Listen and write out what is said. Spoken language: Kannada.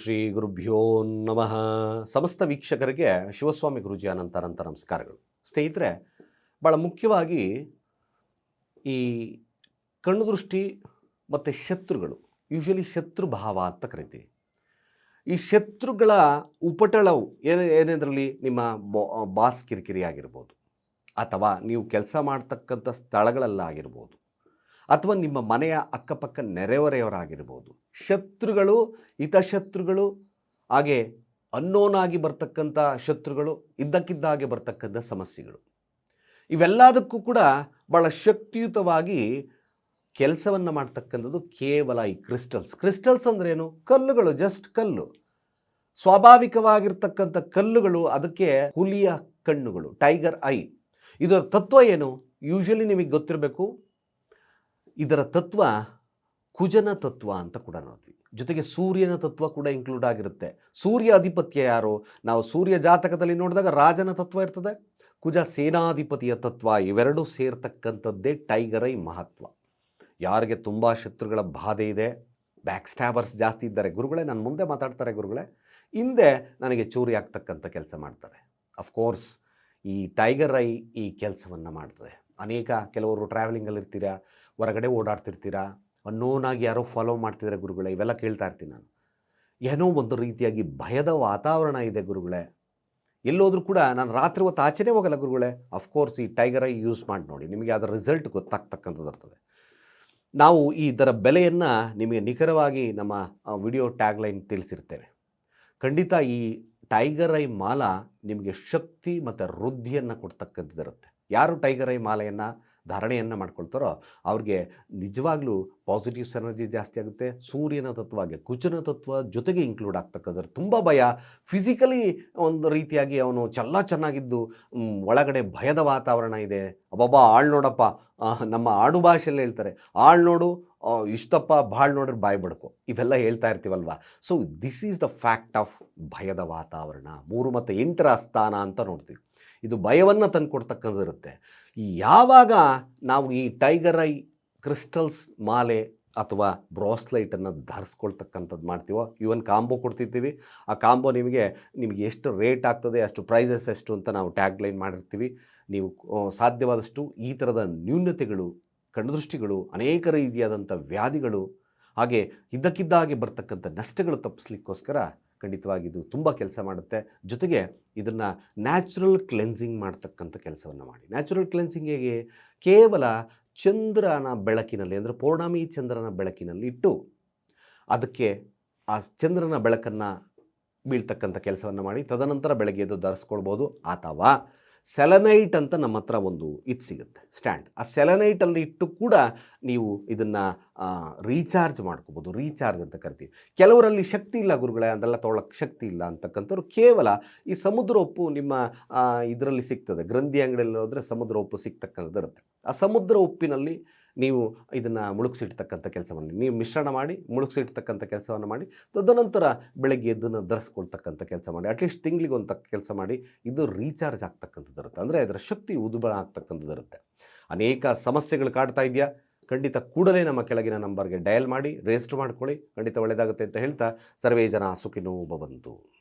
ಶ್ರೀ ಗುರುಭ್ಯೋ ನಮಃ. ಸಮಸ್ತ ವೀಕ್ಷಕರಿಗೆ ಶಿವಸ್ವಾಮಿ ಗುರುಜಿ ಅನಂತ ಅನಂತ ನಮಸ್ಕಾರಗಳು. ಸ್ನೇಹಿತರೆ ಭಾಳ ಮುಖ್ಯವಾಗಿ ಈ ಕಣ್ಣು ದೃಷ್ಟಿ ಮತ್ತು ಶತ್ರುಗಳು ಯೂಶಲಿ ಶತ್ರು ಭಾವ ಅಂತ ಕರಿತೀವಿ. ಈ ಶತ್ರುಗಳ ಉಪಟಳವು ಏನೇ, ಏನೇದರಲ್ಲಿ? ನಿಮ್ಮ ಬಾಸ್ ಕಿರಿಕಿರಿ ಆಗಿರ್ಬೋದು, ಅಥವಾ ನೀವು ಕೆಲಸ ಮಾಡ್ತಕ್ಕಂಥ ಸ್ಥಳಗಳಲ್ಲಾಗಿರ್ಬೋದು. ಅಥವಾ ನಿಮ್ಮ ಮನೆಯ ಅಕ್ಕಪಕ್ಕ ನೆರೆಹೊರೆಯವರಾಗಿರ್ಬೋದು. ಶತ್ರುಗಳು, ಹಿತಶತ್ರುಗಳು, ಹಾಗೆ ಅನ್ನೋನಾಗಿ ಬರ್ತಕ್ಕಂಥ ಶತ್ರುಗಳು, ಇದ್ದಕ್ಕಿದ್ದಾಗೆ ಬರ್ತಕ್ಕಂಥ ಸಮಸ್ಯೆಗಳು. ಇವೆಲ್ಲದಕ್ಕೂ ಕೂಡ ಭಾಳ ಶಕ್ತಿಯುತವಾಗಿ ಕೆಲಸವನ್ನು ಮಾಡ್ತಕ್ಕಂಥದ್ದು ಕೇವಲ ಈ ಕ್ರಿಸ್ಟಲ್ಸ್. ಕ್ರಿಸ್ಟಲ್ಸ್ ಅಂದ್ರೇನು? ಕಲ್ಲುಗಳು, ಜಸ್ಟ್ ಕಲ್ಲು. ಸ್ವಾಭಾವಿಕವಾಗಿರ್ತಕ್ಕಂಥ ಕಲ್ಲುಗಳು, ಅದಕ್ಕೆ ಹುಲಿಯ ಕಣ್ಣುಗಳು, ಟೈಗರ್ ಐ. ಇದರ ತತ್ವ ಏನು? ಯೂಶಲಿ ನಿಮಗೆ ಗೊತ್ತಿರಬೇಕು ಇದರ ತತ್ವ ಕುಜನ ತತ್ವ ಅಂತ ಕೂಡ ನೋಡ್ತೀವಿ. ಜೊತೆಗೆ ಸೂರ್ಯನ ತತ್ವ ಕೂಡ ಇನ್ಕ್ಲೂಡ್ ಆಗಿರುತ್ತೆ. ಸೂರ್ಯ ಅಧಿಪತ್ಯ ಯಾರು? ನಾವು ಸೂರ್ಯ ಜಾತಕದಲ್ಲಿ ನೋಡಿದಾಗ ರಾಜನ ತತ್ವ ಇರ್ತದೆ. ಕುಜ ಸೇನಾಧಿಪತಿಯ ತತ್ವ ಇವೆರಡೂ ಸೇರ್ತಕ್ಕಂಥದ್ದೇ ಟೈಗರ್ ಐ ಮಹತ್ವ. ಯಾರಿಗೆ ತುಂಬ ಶತ್ರುಗಳ ಬಾಧೆ ಇದೆ ಬ್ಯಾಕ್ ಸ್ಟ್ಯಾಬರ್ಸ್ ಜಾಸ್ತಿ ಇದ್ದಾರೆ. ಗುರುಗಳೇ, ನಾನು ಮುಂದೆ ಮಾತಾಡ್ತಾರೆ ಗುರುಗಳೇ. ಹಿಂದೆ ನನಗೆ ಚೂರಿ ಆಗ್ತಕ್ಕಂಥ ಕೆಲಸ ಮಾಡ್ತಾರೆ. ಅಫ್ಕೋರ್ಸ್ ಈ ಟೈಗರ್ ಐ ಈ ಕೆಲಸವನ್ನು ಮಾಡ್ತದೆ. ಅನೇಕ ಕೆಲವರು ಟ್ರಾವೆಲಿಂಗಲ್ಲಿ ಇರ್ತೀರಾ ಹೊರಗಡೆ ಓಡಾಡ್ತಿರ್ತೀರಾ ಅನ್ನೋನಾಗಿ ಯಾರೋ ಫಾಲೋ ಮಾಡ್ತಿದ್ದಾರೆ ಗುರುಗಳೇ, ಇವೆಲ್ಲ ಕೇಳ್ತಾ ಇರ್ತೀನಿ ನಾನು. ಏನೋ ಒಂದು ರೀತಿಯಾಗಿ ಭಯದ ವಾತಾವರಣ ಇದೆ ಗುರುಗಳೇ. ಎಲ್ಲೋದ್ರೂ ಕೂಡ ನಾನು ರಾತ್ರಿ ಹೊತ್ತು ಆಚೆನೇ ಹೋಗಲ್ಲ ಗುರುಗಳೇ. ಅಫ್ಕೋರ್ಸ್ ಈ ಟೈಗರ್ ಐ ಯೂಸ್ ಮಾಡಿ ನೋಡಿ, ನಿಮಗೆ ಅದರ ರಿಸಲ್ಟ್ ಗೊತ್ತಾಗ್ತಕ್ಕಂಥದ್ದು ಇರ್ತದೆ. ನಾವು ಈ ಇದರ ಬೆಲೆಯನ್ನು ನಿಮಗೆ ನಿಖರವಾಗಿ ನಮ್ಮ ವಿಡಿಯೋ ಟ್ಯಾಗ್ಲೈನ್ ತಿಳಿಸಿರ್ತೇವೆ. ಖಂಡಿತ ಈ ಟೈಗರ್ ಐ ಮಾಲ ನಿಮಗೆ ಶಕ್ತಿ ಮತ್ತು ವೃದ್ಧಿಯನ್ನು ಕೊಡ್ತಕ್ಕಂಥದ್ದಿರುತ್ತೆ ಯಾರು ಟೈಗರ್ ಐ ಮಾಲೆಯನ್ನು ಧಾರಣೆಯನ್ನು ಮಾಡ್ಕೊಳ್ತಾರೋ ಅವ್ರಿಗೆ ನಿಜವಾಗ್ಲೂ ಪಾಸಿಟಿವ್ ಎನರ್ಜಿ ಜಾಸ್ತಿ ಆಗುತ್ತೆ, ಸೂರ್ಯನ ತತ್ವಗೆ ಕುಚನ ತತ್ವ ಜೊತೆಗೆ ಇನ್ಕ್ಲೂಡ್ ಆಗ್ತಕ್ಕಂಥದ್ದು ತುಂಬ ಭಯ. ಫಿಸಿಕಲಿ ಒಂದು ರೀತಿಯಾಗಿ ಅವನು ಚೆಲ್ಲ ಚೆನ್ನಾಗಿದ್ದು ಒಳಗಡೆ ಭಯದ ವಾತಾವರಣ ಇದೆ. ಅಬ್ಬಬ್ಬಾ, ಆಳ್ ನೋಡಪ್ಪ. ನಮ್ಮ ಆಡು ಭಾಷೆಯಲ್ಲಿ ಹೇಳ್ತಾರೆ, ಆಳ್ ನೋಡು ಇಷ್ಟಪ್ಪ ಭಾಳ ನೋಡ್ರೆ ಬಾಯಿ ಬಡ್ಕೊ. ಇವೆಲ್ಲ ಹೇಳ್ತಾ ಇರ್ತೀವಲ್ವಾ? So this is the fact of ಭಯದ ವಾತಾವರಣ. ಮೂರು ಮತ್ತು ಎಂಟರ ಸ್ಥಾನ ಅಂತ ನೋಡ್ತೀವಿ. ಇದು ಭಯವನ್ನು ತಂದುಕೊಡ್ತಕ್ಕಂಥದ್ದಿರುತ್ತೆ ಯಾವಾಗ ನಾವು ಈ ಟೈಗರ್ ಐ ಕ್ರಿಸ್ಟಲ್ಸ್ ಮಾಲೆ ಅಥವಾ ಬ್ರಾಸ್ಲೈಟನ್ನು ಧರಿಸ್ಕೊಳ್ತಕ್ಕಂಥದ್ದು ಮಾಡ್ತೀವೋ, ಇವನ್ ಕಾಂಬೋ ಕೊಡ್ತಿರ್ತೀವಿ. ಆ ಕಾಂಬೋ ನಿಮಗೆ ನಿಮಗೆ ಎಷ್ಟು ರೇಟ್ ಆಗ್ತದೆ, ಅಷ್ಟು ಪ್ರೈಸಸ್ ಎಷ್ಟು ಅಂತ ನಾವು ಟ್ಯಾಗ್ಲೈನ್ ಮಾಡಿರ್ತೀವಿ. ನೀವು ಸಾಧ್ಯವಾದಷ್ಟು ಈ ಥರದ ನ್ಯೂನತೆಗಳು ಕಣ್ಣುದೃಷ್ಟಿಗಳು, ಅನೇಕ ರೀತಿಯಾದಂಥ ವ್ಯಾಧಿಗಳು, ಹಾಗೆ ಇದ್ದಕ್ಕಿದ್ದಾಗೆ ಬರ್ತಕ್ಕಂಥ ನಷ್ಟಗಳು ತಪ್ಪಿಸ್ಲಿಕ್ಕೋಸ್ಕರ ಖಂಡಿತವಾಗಿ ಇದು ತುಂಬ ಕೆಲಸ ಮಾಡುತ್ತೆ. ಜೊತೆಗೆ ಇದನ್ನು ನ್ಯಾಚುರಲ್ ಕ್ಲೆನ್ಸಿಂಗ್ ಮಾಡ್ತಕ್ಕಂಥ ಕೆಲಸವನ್ನು ಮಾಡಿ. ನ್ಯಾಚುರಲ್ ಕ್ಲೆನ್ಸಿಂಗ್ ಕೇವಲ ಚಂದ್ರನ ಬೆಳಕಿನಲ್ಲಿ, ಅಂದರೆ ಪೌರ್ಣಮಿ ಚಂದ್ರನ ಬೆಳಕಿನಲ್ಲಿ ಇಟ್ಟು ಅದಕ್ಕೆ ಆ ಚಂದ್ರನ ಬೆಳಕನ್ನು ಬೀಳ್ತಕ್ಕಂಥ ಕೆಲಸವನ್ನು ಮಾಡಿ, ತದನಂತರ ಬೆಳಗ್ಗೆ ಎದ್ದು ಧರಿಸ್ಕೊಳ್ಬೋದು. ಅಥವಾ ಸೆಲನೈಟ್ ಅಂತ ನಮ್ಮ ಹತ್ರ ಒಂದು ಇದು ಸಿಗುತ್ತೆ, ಸ್ಟ್ಯಾಂಡ್. ಆ ಸೆಲನೈಟಲ್ಲಿ ಇಟ್ಟು ಕೂಡ ನೀವು ಇದನ್ನು ರೀಚಾರ್ಜ್ ಮಾಡ್ಕೋಬೋದು. ರೀಚಾರ್ಜ್ ಅಂತ ಕರಿತೀವಿ. ಕೆಲವರಲ್ಲಿ ಶಕ್ತಿ ಇಲ್ಲ ಗುರುಗಳೇ, ಅದೆಲ್ಲ ತೊಗೊಳಕ್ಕೆ ಶಕ್ತಿ ಇಲ್ಲ ಅಂತಕ್ಕಂಥವ್ರು ಕೇವಲ ಈ ಸಮುದ್ರ ಉಪ್ಪು ನಿಮ್ಮ ಇದರಲ್ಲಿ ಸಿಗ್ತದೆ. ಗ್ರಂಥಿ ಅಂಗಡಿಯಲ್ಲಿ ಹೋದರೆ ಸಮುದ್ರ ಉಪ್ಪು ಸಿಗ್ತಕ್ಕಂಥದ್ದು ಇರುತ್ತೆ ಆ ಸಮುದ್ರ ಉಪ್ಪಿನಲ್ಲಿ ನೀವು ಇದನ್ನು ಮುಳುಗಿಸಿಡ್ತಕ್ಕಂಥ ಕೆಲಸವನ್ನು ನೀವು ಮಿಶ್ರಣ ಮಾಡಿ, ಮುಳುಗಿಸಿಡ್ತಕ್ಕಂಥ ಕೆಲಸವನ್ನು ಮಾಡಿ, ತದನಂತರ ಬೆಳಗ್ಗೆ ಎದ್ದನ್ನು ಧರಿಸ್ಕೊಳ್ತಕ್ಕಂಥ ಕೆಲಸ ಮಾಡಿ. ಅಟ್ಲೀಸ್ಟ್ ತಿಂಗಳಿಗೆ ಒಂದು ಕೆಲಸ ಮಾಡಿ, ಇದು ರೀಚಾರ್ಜ್ ಆಗ್ತಕ್ಕಂಥದ್ದು ಇರುತ್ತೆ. ಅಂದರೆ ಅದರ ಶಕ್ತಿ ಉದ್ಬಳ ಆಗ್ತಕ್ಕಂಥದ್ದು ಇರುತ್ತೆ. ಅನೇಕ ಸಮಸ್ಯೆಗಳು ಕಾಡ್ತಾ ಇದೆಯಾ? ಖಂಡಿತ ಕೂಡಲೇ ನಮ್ಮ ಕೆಳಗಿನ ನಂಬರ್ಗೆ ಡಯಲ್ ಮಾಡಿ ರಿಜಿಸ್ಟರ್ ಮಾಡ್ಕೊಳ್ಳಿ. ಖಂಡಿತ ಒಳ್ಳೆಯದಾಗುತ್ತೆ ಅಂತ ಹೇಳ್ತಾ ಸರ್ವೇ ಜನ ಸುಖಿನೋ ಭವಂತು